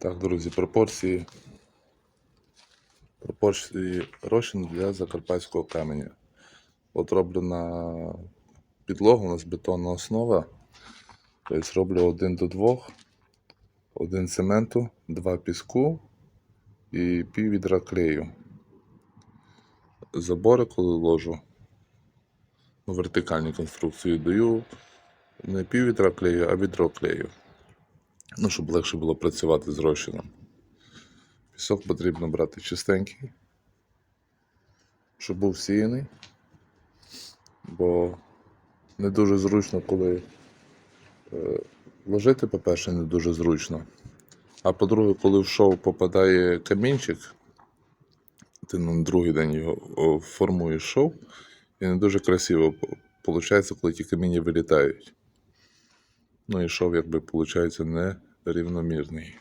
Так, друзі, пропорції. Пропорції розчин для закарпатського каменя. От роблю на підлогу, у нас бетонна основа. Тобто роблю один до двох, один цементу, два піску і пів відра клею. Забори, коли ложу, ну, вертикальні конструкції даю не пів відра клею, а відро клею. Ну, щоб легше було працювати з розчином. Пісок потрібно брати чистенький, щоб був сіяний, бо не дуже зручно, коли е, ложити, по-перше, не дуже зручно. А по-друге, коли в шов попадає камінчик, ти на другий день його формуєш шов, і не дуже красиво виходить, коли ті каміння вилітають. Ну і шов, якби, виходить, нерівномірний.